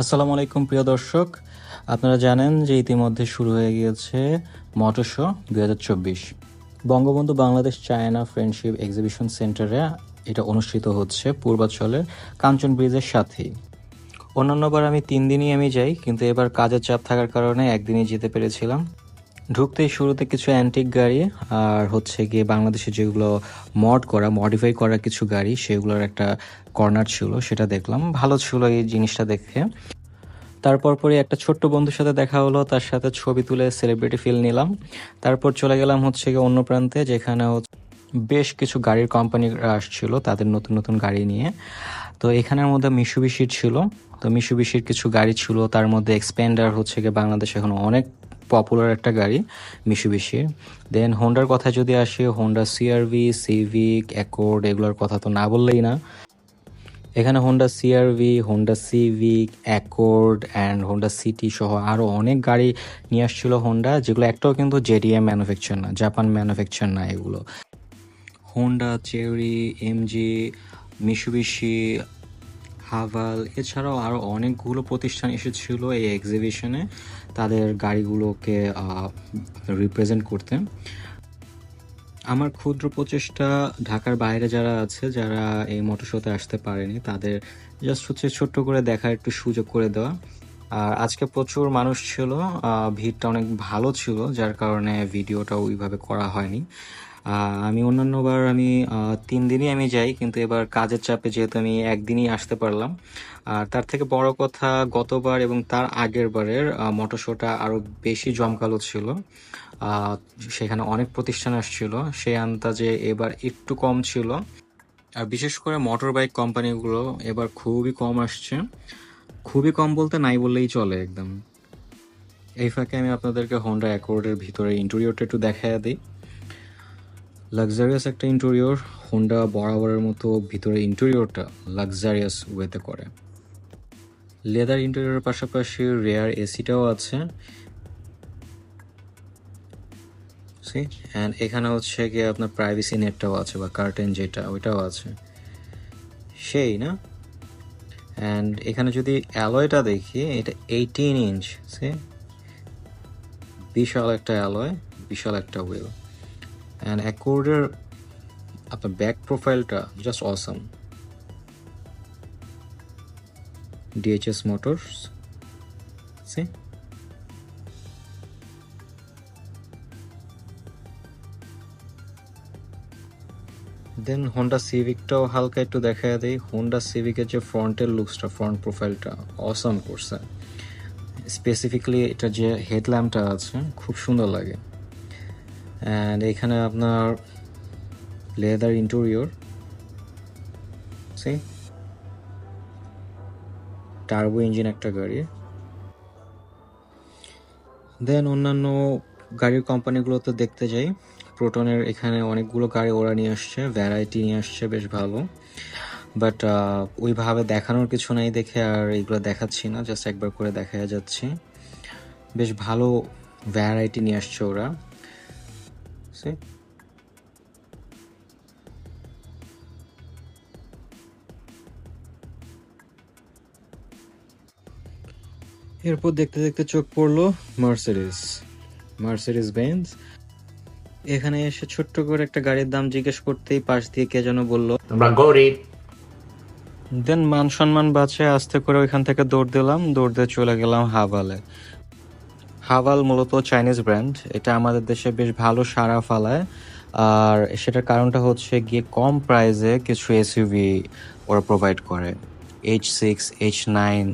আসসালামু আলাইকুম, প্রিয় দর্শক। আপনারা জানেন যে ইতিমধ্যে শুরু হয়ে গিয়েছে মোটর দু হাজার চব্বিশ। Bangabandhu Bangladesh China friendship exhibition সেন্টারে এটা অনুষ্ঠিত হচ্ছে পূর্বাঞ্চলের কাঞ্চন ব্রিজের সাথেই। অন্যান্যবার আমি তিন দিনই আমি যাই, কিন্তু এবার কাজের চাপ থাকার কারণে একদিনই যেতে পেরেছিলাম। ঢুকতেই শুরুতে কিছু অ্যান্টিক গাড়ি আর হচ্ছে গিয়ে বাংলাদেশে যেগুলো মড করা মডিফাই করা কিছু গাড়ি, সেগুলোর একটা কর্নার ছিল, সেটা দেখলাম। ভালো ছিল এই জিনিসটা দেখে। তারপর পরে একটা ছোট্ট বন্ধুর সাথে দেখা হলো, তার সাথে ছবি তুলে সেলিব্রিটি ফিল নিলাম। তারপর চলে গেলাম হচ্ছে গিয়ে অন্য প্রান্তে, যেখানে বেশ কিছু গাড়ির কোম্পানি আসছিল, তাদের নতুন নতুন গাড়ি নিয়ে। তো এখানের মধ্যে মিশুবিশির ছিল। তো মিশুবিশির কিছু গাড়ি ছিল, তার মধ্যে এক্সপেন্ডার হচ্ছে গিয়ে বাংলাদেশে এখন অনেক পপুলার একটা গাড়ি মিশুবিশির দেন হোন্ডার কথা যদি আসে হোন্ডা সিআরভি সিভিক অ্যাকোর্ড এগুলোর কথা তো না বললেই না। এখানে Honda CRV Honda Civic Accord and Honda City সহ আরও অনেক গাড়ি নিয়ে আসছিল হোন্ডা যেগুলো একটাও কিন্তু জেডিএম ম্যানুফ্যাকচার না জাপান ম্যানুফ্যাকচার না এগুলো। Honda Chery MG Mitsubishi Haval, এছাড়াও আরও অনেকগুলো প্রতিষ্ঠান এসেছিল এই এক্সিবিশনে তাদের গাড়িগুলোকে রিপ্রেজেন্ট করতে। আমার ক্ষুদ্র প্রচেষ্টা, ঢাকার বাইরে যারা আছে, যারা এই মোটর শোতে আসতে পারেনি, তাদের জাস্ট হচ্ছে ছোট্ট করে দেখার একটু সুযোগ করে দেওয়া। আর আজকে প্রচুর মানুষ ছিল ভিড়টা অনেক ভালো ছিল, যার কারণে ভিডিওটা ওইভাবে করা হয়নি। আমি অন্যান্যবার আমি তিন দিনই আমি যাই, কিন্তু এবার কাজের চাপে যেহেতু আমি একদিনই আসতে পারলাম। আর তার থেকে বড় কথা, গতবার এবং তার আগের বারের মোটর শোটা আরও বেশি জমকালো ছিল। সেখানে অনেক প্রতিষ্ঠান আসছিল। সেই আন্দাজে এবার একটু কম ছিল। আর বিশেষ করে মোটর বাইক কোম্পানিগুলো এবার খুবই কম আসছে। খুবই কম বলতে নাই বললেই চলে একদম। এই ফাঁকে আমি আপনাদেরকে হোন্ডা অ্যাকর্ডের ভিতরে ইন্টেরিয়রটা একটু দেখায় দিই। লাক্সারিয়াস একটা ইন্টেরিয়র হোন্ডা বরাবরের মতো ভিতরে ইন্টেরিয়রটা লাক্সারিয়াস ওয়েতে করে। লেদার ইন্টেরিয়রের পাশাপাশি রেয়ার এসিটাও আছে। অ্যান্ড এখানে হচ্ছে গিয়ে আপনার প্রাইভেসি নেটটাও আছে বা কার্টেন যেটা, ওইটাও আছে। সেই, না? অ্যান্ড এখানে যদি অ্যালয়টা দেখি, এটা এইটিন ইঞ্চ সে বিশাল একটা অ্যালয় বিশাল একটা হুইল অ্যান্ড অ্যাকর্ডের আপনার ব্যাক প্রোফাইলটা জাস্ট অসাম ডিএইচএস মোটরস সে দেন হোন্ডা সিভিকটাও হালকা একটু দেখা দেয় হোন্ডা সিভিকের যে ফ্রন্টের লুকসটা ফ্রন্ট প্রোফাইলটা অসাম করছে। স্পেসিফিকলি এটা যে হেডল্যাম্পটা আছে, খুব সুন্দর লাগে। অ্যান্ড এখানে আপনার লেদার ইন্টেরিয়র সে টার্বো ইঞ্জিন একটা গাড়ি। দেন অন্যান্য গাড়ির কোম্পানিগুলোতে দেখতে যাই। প্রোটনের এখানে অনেকগুলো গাড়ি ওরা নিয়ে আসছে ভ্যারাইটি নিয়ে আসছে, বেশ ভালো। বাট ওইভাবে দেখানোর কিছু নাই দেখে আর এগুলো দেখাচ্ছি না জাস্ট একবার করে দেখা যাচ্ছে। বেশ ভালো ভ্যারাইটি নিয়ে আসছে ওরা। See? এরপর দেখতে দেখতে চোখ পড়ল মার্সিডিস মার্সিডিস বেঞ্জ এখানে এসে ছোট্ট করে একটা গাড়ির দাম জিজ্ঞেস করতেই পাশ দিয়ে কে যেন বলল আমরা গরিব। দেন মান সম্মান বাঁচে আস্তে করে ওইখান থেকে দৌড় দিলাম দৌড় দিয়ে চলে গেলাম হাভালে হাভাল মূলত চাইনিজ ব্র্যান্ড। এটা আমাদের দেশে বেশ ভালো সাড়া ফালায়। আর সেটার কারণটা হচ্ছে গিয়ে কম প্রাইসে কিছু এসইউভি ওরা প্রোভাইড করে। H six H nine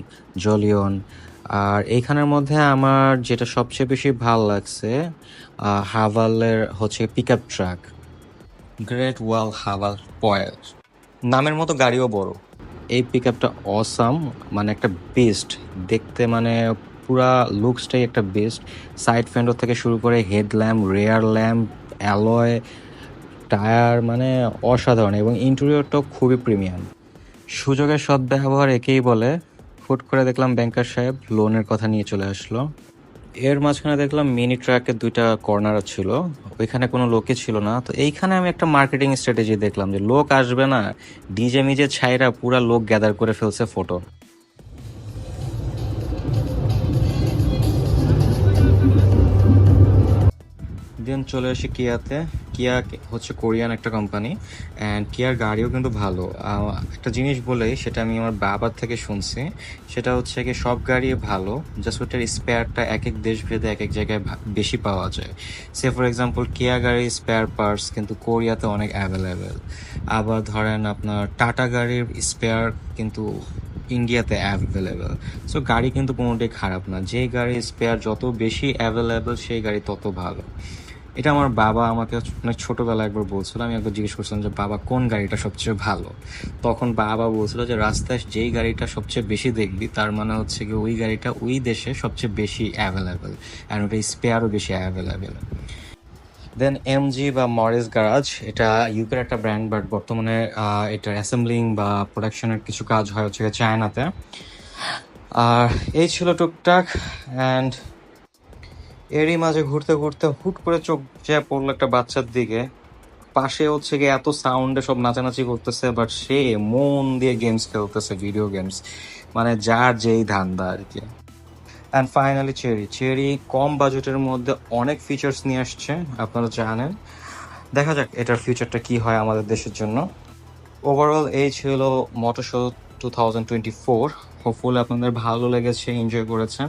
Jolion আর এইখানের মধ্যে আমার যেটা সবচেয়ে বেশি ভালো লাগছে হাভালের হচ্ছে pick up truck Great Wall Haval Poer নামের মতো গাড়িও বড়। এই পিক আপটা অসাম মানে একটা বেস্ট দেখতে মানে পুরা লুকসটাই একটা বেস্ট সাইড ফেন্ডর থেকে শুরু করে head lamp rear lamp alloy tyre মানে অসাধারণ এবং ইন্টেরিয়রটাও খুবই প্রিমিয়াম সুযোগের সদ্ব্যবহার একেই বলে। ফুট করে দেখলাম ব্যাংকার সাহেব লোনের কথা নিয়ে চলে আসলো। এর মাঝখানে দেখলাম মিনি ট্রাকের দুইটা কর্নার ছিল। ওইখানে কোনো লোকই ছিল না। তো এইখানে আমি একটা মার্কেটিং স্ট্র্যাটেজি দেখলাম যে লোক আসবে না ডিজে মিজে ছাইরা পুরা লোক গ্যাদার করে ফেলছে ফটো দেন চলে আসি কিয়াতে। কিয়া হচ্ছে কোরিয়ান একটা কোম্পানি অ্যান্ড কিয়ার গাড়িও কিন্তু ভালো। একটা জিনিস বলেই সেটা আমি আমার বাবার থেকে শুনছি, সেটা হচ্ছে কি সব গাড়ি ভালো জাস্ট ওটার স্পেয়ারটা এক এক দেশ ভেদে এক এক জায়গায় বেশি পাওয়া যায়। সে ফর এক্সাম্পল কিয়া গাড়ির স্পেয়ার পার্টস কিন্তু কোরিয়াতে অনেক অ্যাভেলেবেল আবার ধরেন আপনার টাটা গাড়ির স্পেয়ার কিন্তু ইন্ডিয়াতে অ্যাভেলেবেল সো গাড়ি কিন্তু কোনোটাই খারাপ না। যে গাড়ির স্পেয়ার যত বেশি অ্যাভেলেবেল সেই গাড়ি তত ভালো। এটা আমার বাবা আমাকে অনেক ছোটবেলায় একবার বলছিল, আমি একবার জিজ্ঞেস করছিলাম যে, বাবা, কোন গাড়িটা সবচেয়ে ভালো? তখন বাবা বলছিল যে, রাস্তায় যেই গাড়িটা সবচেয়ে বেশি দেখবি, তার মানে হচ্ছে কি ওই গাড়িটা ওই দেশে সবচেয়ে বেশি অ্যাভেলেবেল অ্যান্ড ওটা স্পেয়ারও বেশি অ্যাভেলেবেল দেন এমজি বা মরিস গ্যারাজ এটা ইউকের একটা ব্র্যান্ড বাট বর্তমানে এটার অ্যাসেম্বলিং বা প্রোডাকশনের কিছু কাজ হয় হচ্ছে চায়নাতে আর এই ছিল টুকটাক অ্যান্ড এরই মাঝে ঘুরতে ঘুরতে হুট করে চোখ যা পড়ল একটা বাচ্চার দিকে। পাশে হচ্ছে গিয়ে এত সাউন্ডে সব নাচানাচি করতেছে বাট সে মন দিয়ে গেমস খেলতেছে ভিডিও গেমস মানে যার যেই ধান্দা আর কি। অ্যান্ড ফাইনালি চেরি চেরি কম বাজেটের মধ্যে অনেক ফিচার্স নিয়ে আসছে, আপনারা জানেন। দেখা যাক এটার ফিউচারটা কি হয় আমাদের দেশের জন্য। ওভারঅল এই ছিল motor show two thousand twenty four hopefully আপনাদের ভালো লেগেছে এনজয় করেছেন।